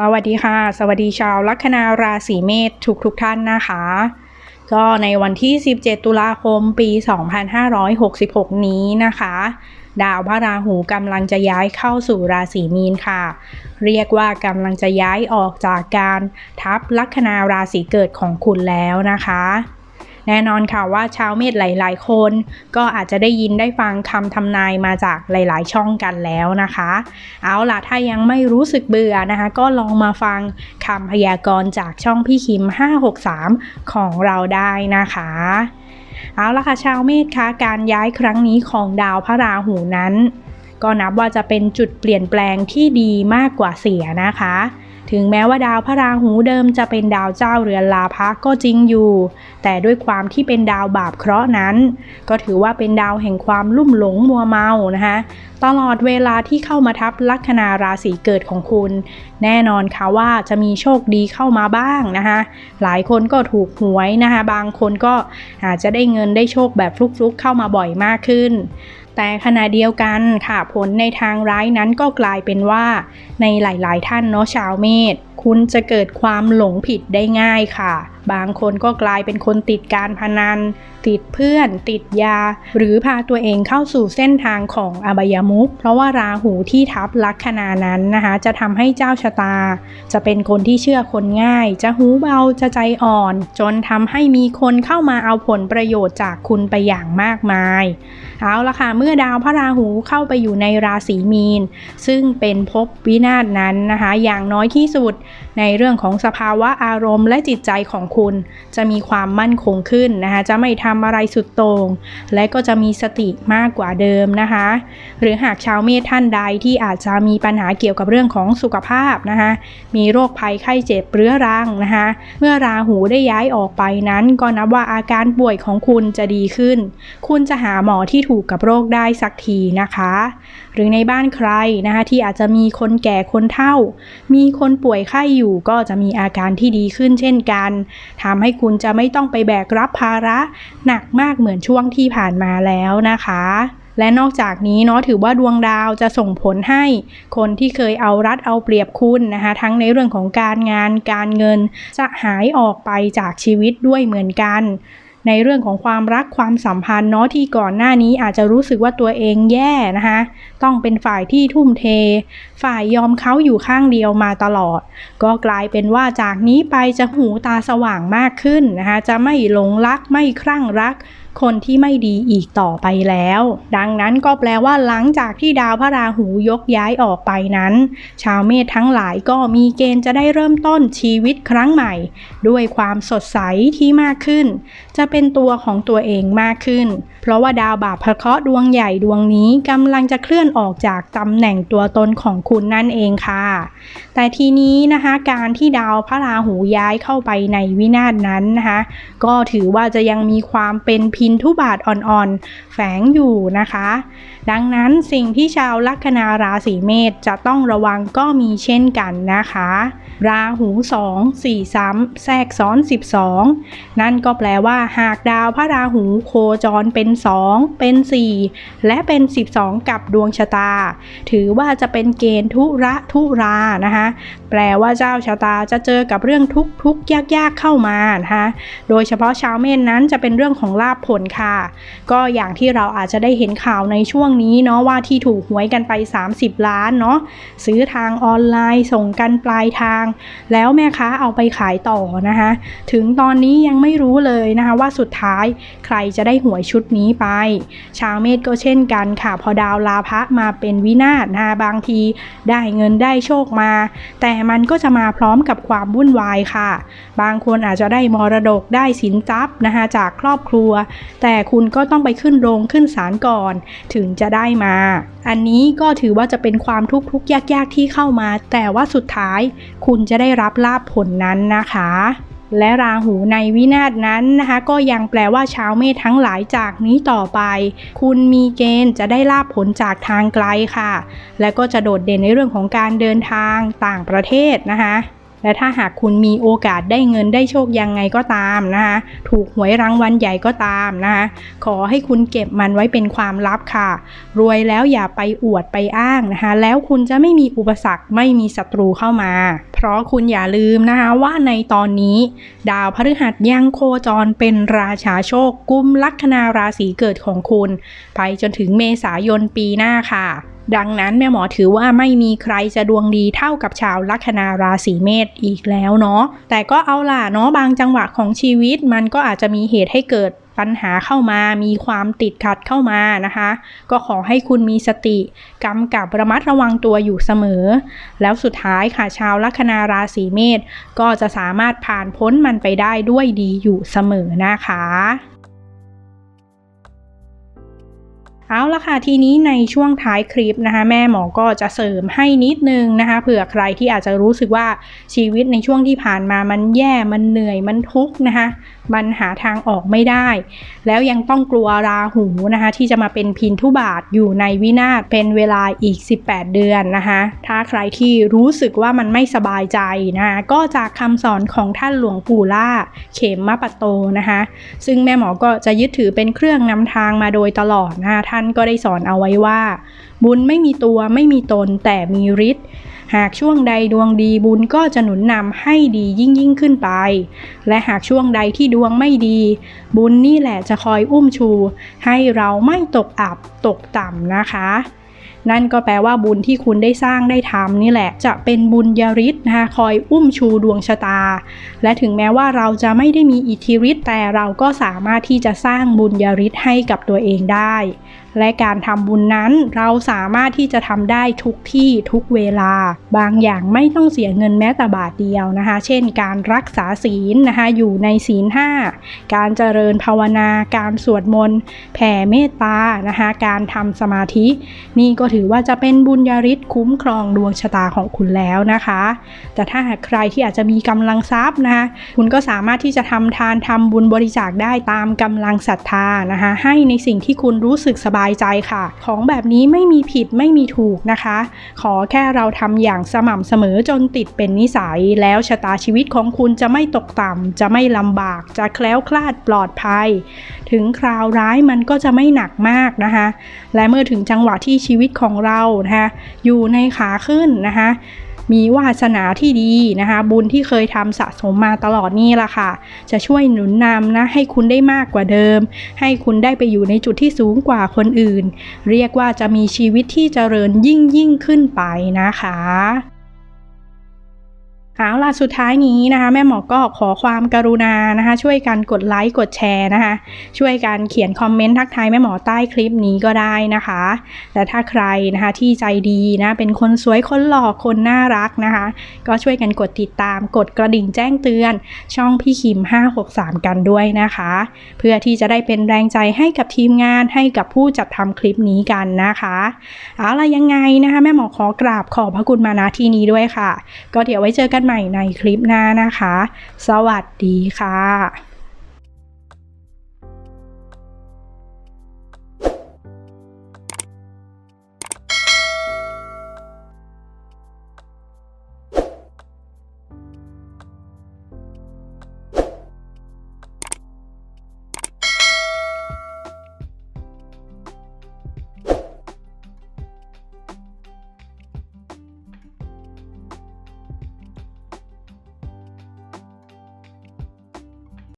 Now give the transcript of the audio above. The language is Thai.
สวัสดีค่ะ สวัสดีชาวลัคนาราศีเมษทุกทุกท่านนะคะ ก็ในวันที่ 17 ตุลาคมปี 2566 นี้นะคะ ดาวพระราหูกำลังจะย้ายเข้าสู่ราศีมีนค่ะ เรียกว่ากำลังจะย้ายออกจากการทับลัคนาราศีเกิดของคุณแล้วนะคะ แน่นอนค่ะว่าชาวเมษหลาย ๆ คน ก็อาจจะได้ยินได้ฟังคำทำนายมาจากหลาย ๆ ช่องกันแล้วนะคะ เอาล่ะถ้ายังไม่รู้สึกเบื่อนะคะ ก็ลองมาฟังคำพยากรณ์จากช่องพี่คิม 563 ของเราได้นะคะเอาล่ะค่ะชาวเมษคะการย้ายครั้งนี้ของดาวพระราหูนั้น ก็นับว่าจะเป็นจุดเปลี่ยนแปลงที่ดีมากกว่าเสียนะคะ ถึงแม้ว่าดาวพระราหูเดิมจะเป็นดาวเจ้าเรือนลาภะก็จริงอยู่ แต่ด้วยความที่เป็นดาวบาปเคราะห์นั้น ก็ถือว่าเป็นดาวแห่งความลุ่มหลงมัวเมานะคะตลอดเวลาที่เข้ามาทับลัคนาราศีเกิดของคุณ แน่นอนค่ะว่าจะมีโชคดีเข้ามาบ้างนะคะหลายคนก็ถูกหวยนะคะบางคนก็อาจจะได้เงินได้โชคแบบฟลุกๆเข้ามาบ่อยมากขึ้น แต่ขณะเดียวกันค่ะผลในทางร้ายนั้นก็กลายเป็นว่า ในหลาย ๆ ท่านเนาะชาวเมษคุณจะเกิดความหลงผิดได้ง่ายค่ะ บางคนก็กลายเป็นคนติดการพนัน ติดเพื่อน ติดยา หรือพาตัวเองเข้าสู่เส้นทางของอบายมุขเพราะว่าราหูที่ทับลัคนานั้นนะคะ จะทำให้เจ้าชะตา จะเป็นคนที่เชื่อคนง่าย จะหูเบาจะใจอ่อน จนทำให้มีคนเข้ามาเอาผลประโยชน์จากคุณไปอย่างมากมาย เอาละค่ะเมื่อดาวพระราหูเข้าไปอยู่ในราศีมีน ซึ่งเป็นภพวินาศนั้นนะคะ อย่างน้อยที่สุดในเรื่องของสภาวะอารมณ์และจิตใจของคุณ จะมีความมั่นคงขึ้นนะคะจะไม่ทำอะไรสุดโต่งและก็จะมีสติมากกว่าเดิมนะคะ หรือหากชาวเมษท่านใดที่อาจจะมีปัญหาเกี่ยวกับเรื่องของสุขภาพนะคะมีโรคภัยไข้เจ็บเรื้อรังนะคะเมื่อราหูได้ย้ายออกไปนั้น ก็นับว่าอาการป่วยของคุณจะดีขึ้น คุณจะหาหมอที่ถูกกับโรคได้สักทีนะคะ หรือในบ้านใครนะคะที่อาจจะมีคนแก่คนเฒ่า มีคนป่วยไข้อยู่ก็จะมีอาการที่ดีขึ้นเช่นกันทำให้คุณจะไม่ต้องไปแบกรับภาระหนักมากเหมือนช่วงที่ผ่านมาแล้วนะคะและนอกจากนี้เนาะถือว่าดวงดาวจะส่งผลให้คนที่เคยเอารัดเอาเปรียบคุณนะคะทั้งในเรื่องของการงานการเงิน จะหายออกไปจากชีวิตด้วยเหมือนกัน ในเรื่องของความรักความสัมพันธ์เนาะที่ก่อนหน้านี้อาจจะรู้สึกว่าตัวเองแย่นะคะต้องเป็นฝ่ายที่ทุ่มเท ฝ่ายยอมเขาอยู่ข้างเดียวมาตลอด ก็กลายเป็นว่าจากนี้ไปจะหูตาสว่างมากขึ้นนะคะจะไม่หลงรักไม่คลั่งรัก คนที่ไม่ดีอีกต่อไปแล้ว ดังนั้นก็แปลว่าหลังจากที่ดาวพระราหูยกย้ายออกไปนั้น ชาวเมษทั้งหลายก็มีเกณฑ์จะได้เริ่มต้นชีวิตครั้งใหม่ ด้วยความสดใสที่มากขึ้น จะเป็นตัวของตัวเองมากขึ้น เพราะว่าดาวบาปพระเคราะห์ดวงใหญ่ดวงนี้กำลังจะเคลื่อนออกจากตำแหน่งตัวตนของคุณนั่นเองค่ะ แต่ทีนี้นะคะการที่ดาวพระราหูย้ายเข้าไปในวินาศนั้นนะคะก็ถือว่าจะยังมีความเป็นพินทุบาทอ่อนๆ แฝงอยู่นะคะ ดังนั้นสิ่งที่ชาวลัคนาราศีเมษจะต้องระวังก็มีเช่นกันนะคะ ราหู2 4ซ้ำแทรกซ้อน 12 นั่นก็แปลว่าหากดาวพระราหูโคจรเป็น 2 เป็น 4 และเป็น 12 กับดวงชะตา ถือว่าจะเป็นเกณฑ์ทุระทุรานะคะแปลว่าเจ้าชะตาจะเจอกับเรื่องทุกทุกๆยากๆเข้ามานะคะโดยเฉพาะชาวเมษนั้นจะเป็นเรื่องของลาภผลค่ะ ก็อย่างที่เราอาจจะได้เห็นข่าวในช่วงนี้เนาะว่าที่ถูกหวยกันไป 30 ล้านเนาะซื้อทางออนไลน์ส่งกันปลายทาง แล้วแม่ค้าเอาไปขายต่อนะคะถึงตอนนี้ยังไม่รู้เลยนะคะว่าสุดท้ายใครจะได้หวยชุดนี้ไป ชาวเมษก็เช่นกันค่ะ พอดาวลาภะมาเป็นวินาศนะคะบางทีได้เงินได้โชคมา แต่มันก็จะมาพร้อมกับความวุ่นวายค่ะ บางคนอาจจะได้มรดกได้สินทรัพย์นะคะจากครอบครัวแต่คุณก็ต้องไปขึ้นโรงขึ้นศาลก่อนถึงจะได้มา อันนี้ก็ถือว่าจะเป็นความทุกข์ทุกยาก ๆ ที่เข้ามา แต่ว่าสุดท้ายคุณจะได้รับลาภผลนั้นนะคะและราหูในวินาศนั้นนะคะ ก็ยังแปลว่าชาวเมษทั้งหลายจากนี้ต่อไป คุณมีเกณฑ์จะได้ลาภผลจากทางไกลค่ะ และก็จะโดดเด่นในเรื่องของการเดินทางต่างประเทศนะคะ และถ้าหากคุณมีโอกาสได้เงินได้โชคยังไงก็ตามนะคะถูกหวยรางวัลใหญ่ก็ตามนะคะขอให้คุณเก็บมันไว้เป็นความลับค่ะ รวยแล้วอย่าไปอวดไปอ้างนะคะแล้วคุณจะไม่มีอุปสรรคไม่มีศัตรูเข้ามา เพราะคุณอย่าลืมนะคะว่าในตอนนี้ ดาวพฤหัสยังโคจรเป็นราชาโชคกุมลัคนาราศีเกิดของคุณ ไปจนถึงเมษายนปีหน้าค่ะ ดังนั้นแม่หมอถือว่าไม่มีใครจะดวงดีเท่ากับชาวลัคนาราศีเมษอีกแล้วเนาะ แต่ก็เอาล่ะเนาะบางจังหวะของชีวิตมันก็อาจจะมีเหตุให้เกิดปัญหาเข้ามา มีความติดขัดเข้ามานะคะ ก็ขอให้คุณมีสติกำกับระมัดระวังตัวอยู่เสมอ แล้วสุดท้ายค่ะชาวลัคนาราศีเมษก็จะสามารถผ่านพ้นมันไปได้ด้วยดีอยู่เสมอนะคะ เอาละค่ะทีนี้ในช่วงท้ายคลิปนะคะ แม่หมอก็จะเสริมให้นิดนึงนะคะเผื่อใครที่อาจจะรู้สึกว่าชีวิตในช่วงที่ผ่านมามันแย่มันเหนื่อยมันทุกข์นะคะ มันหาทางออกไม่ได้ แล้วยังต้องกลัวราหูนะคะที่จะมาเป็นพินทุบาทอยู่ในวินาศเป็นเวลาอีก 18 เดือนนะคะถ้าใครที่รู้สึกว่ามันไม่สบายใจนะคะก็จากคำสอนของท่านหลวงปู่ล่าเขมมะปะโตนะคะซึ่งแม่หมอก็จะยึดถือเป็นเครื่องนำทางมาโดยตลอดนะคะท่านก็ได้สอนเอาไว้ว่า บุญไม่มีตัวไม่มีตนแต่มีฤทธิ์ หากช่วงใดดวงดีบุญก็จะหนุนนำให้ดียิ่งยิ่งขึ้นไป และหากช่วงใดที่ดวงไม่ดี บุญนี่แหละจะคอยอุ้มชู ให้เราไม่ตกอับตกต่ำนะคะ นั่นก็แปลว่าบุญที่คุณได้สร้างได้ทำนี่แหละ จะเป็นบุญยริศนะคะคอยอุ้มชูดวงชะตา และถึงแม้ว่าเราจะไม่ได้มีอิทธิฤทธิ์แต่เราก็สามารถที่จะสร้างบุญยริศให้กับตัวเองได้ และการทำบุญนั้นเราสามารถที่จะทำได้ทุกที่ทุกเวลา บางอย่างไม่ต้องเสียเงินแม้แต่บาทเดียวนะคะ เช่น การรักษาศีลนะคะอยู่ในศีลห้าการเจริญภาวนา การสวดมนต์แผ่เมตตานะคะการทำสมาธิ นี่ก็ถือว่าจะเป็นบุญญาฤทธิ์คุ้มครองดวงชะตาของคุณแล้วนะคะ แต่ถ้าหากใครที่อาจจะมีกำลังทรัพย์นะคะคุณก็สามารถที่จะทำทานทำบุญบริจาคได้ตามกำลังศรัทธานะคะให้ในสิ่งที่คุณรู้สึกสบายใจค่ะ ของแบบนี้ไม่มีผิดไม่มีถูกนะคะ ขอแค่เราทำอย่างสม่ำเสมอจนติดเป็นนิสัย แล้วชะตาชีวิตของคุณจะไม่ตกต่ำจะไม่ลำบาก จะแคล้วคลาดปลอดภัย ถึงคราวร้ายมันก็จะไม่หนักมากนะคะ และเมื่อถึงจังหวะที่ชีวิตของเรานะคะอยู่ในขาขึ้นนะคะ มีวาสนาที่ดีนะคะ บุญที่เคยทำสะสมมาตลอดนี่แหละค่ะ จะช่วยหนุนนำนะให้คุณได้มากกว่าเดิม ให้คุณได้ไปอยู่ในจุดที่สูงกว่าคนอื่น เรียกว่าจะมีชีวิตที่เจริญยิ่งยิ่งขึ้นไปนะคะ เอาล่ะสุดท้ายนี้นะคะแม่หมอก็ขอความกรุณานะคะ ช่วยกันกดไลค์กดแชร์นะคะ ช่วยกันเขียนคอมเมนต์ทักทายแม่หมอใต้คลิปนี้ก็ได้นะคะแต่ถ้าใครนะคะที่ใจดีนะเป็นคนสวยคนหล่อคนน่ารักนะคะ ก็ช่วยกันกดติดตามกดกระดิ่งแจ้งเตือน ช่องพี่คิม 563 กันด้วยนะคะ เพื่อที่จะได้เป็นแรงใจให้กับทีมงานให้กับผู้จัดทำคลิปนี้กันนะคะเอาล่ะยังไงนะคะแม่หมอขอกราบขอบพระคุณมาณที่นี้ด้วยค่ะ ก็เดี๋ยวไว้เจอกันใหม่ในคลิปหน้านะคะ สวัสดีค่ะ